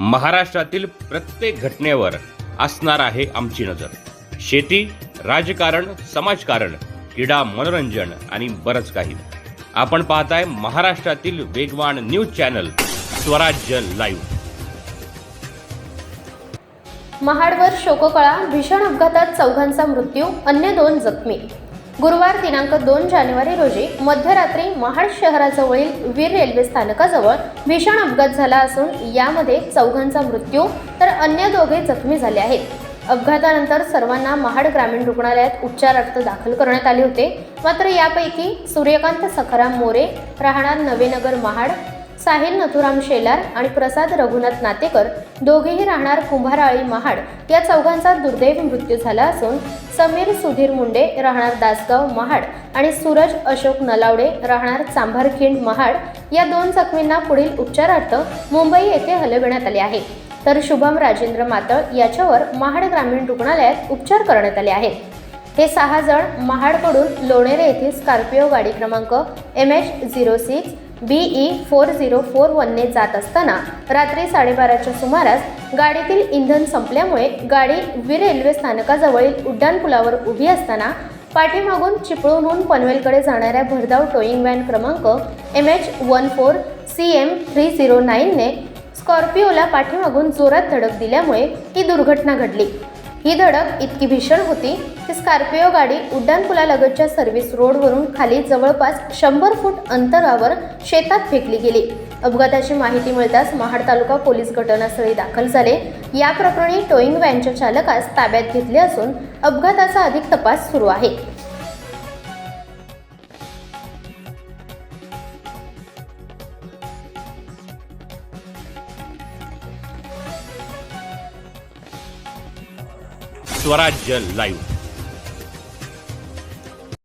महाराष्ट्रातील प्रत्येक घटनेवर असणार आहे आमची नजर. शेती राजकारण समाजकारण क्रीडा मनोरंजन आणि बरंच काही. आपण पाहताय महाराष्ट्रातील वेगवान न्यूज चॅनल स्वराज्य लाईव्ह. महाडवर शोककळा भीषण अपघातात चौघांचा मृत्यू अन्य दोन जखमी. गुरुवार दिनांक दोन जानेवारी रोजी मध्यरात्री महाड शहराजवळील वीर रेल्वे स्थानकाजवळ भीषण अपघात झाला असून यामध्ये चौघांचा मृत्यू तर अन्य दोघे जखमी झाले आहेत. अपघातानंतर सर्वांना महाड ग्रामीण रुग्णालयात उपचारार्थ दाखल करण्यात आले होते. मात्र यापैकी सूर्यकांत सखाराम मोरे राहणार नवेनगर महाड साहिल नथुराम शेलार आणि प्रसाद रघुनाथ नातेकर दोघेही राहणार कुंभाराळी महाड. या चौघांचा दुर्दैव मृत्यू झाला असून समीर सुधीर मुंडे राहणार दासगाव महाड आणि सूरज अशोक नलावडे राहणार चांभारखिंड महाड. या दोन जखमींना पुढील उपचारार्थ मुंबई येथे हलविण्यात आले आहे. तर शुभम राजेंद्र मातळ याच्यावर महाड ग्रामीण रुग्णालयात उपचार करण्यात आले आहेत. हे सहा जण महाडकडून लोणेरे येथील स्कॉर्पिओ गाडी क्रमांक M H zero six B E four zero four वनने जात असताना रात्री साडेबाराच्या सुमारास गाडीतील इंधन संपल्यामुळे गाडी वीर रेल्वे स्थानकाजवळील उड्डाणपुलावर उभी असताना पाठीमागून चिपळूणहून पनवेलकडे जाणाऱ्या भरधाव टोईंग व्हॅन क्रमांक M H one four C M three zero नाईनने स्कॉर्पिओला पाठीमागून जोरात धडक दिल्यामुळे ही दुर्घटना घडली. ही धडक इतकी भीषण होती की स्कॉर्पिओ गाडी उड्डाणपुलालगतच्या सर्व्हिस रोडवरून खाली जवळपास शंभर फूट अंतरावर शेतात फेकली गेली. अपघाताची माहिती मिळताच महाड तालुका पोलीस घटनास्थळी दाखल झाले. या प्रकरणी टोईंग व्हॅनच्या चालकास ताब्यात घेतले असून अपघाताचा अधिक तपास सुरू आहे. स्वराज्य लाईव्ह.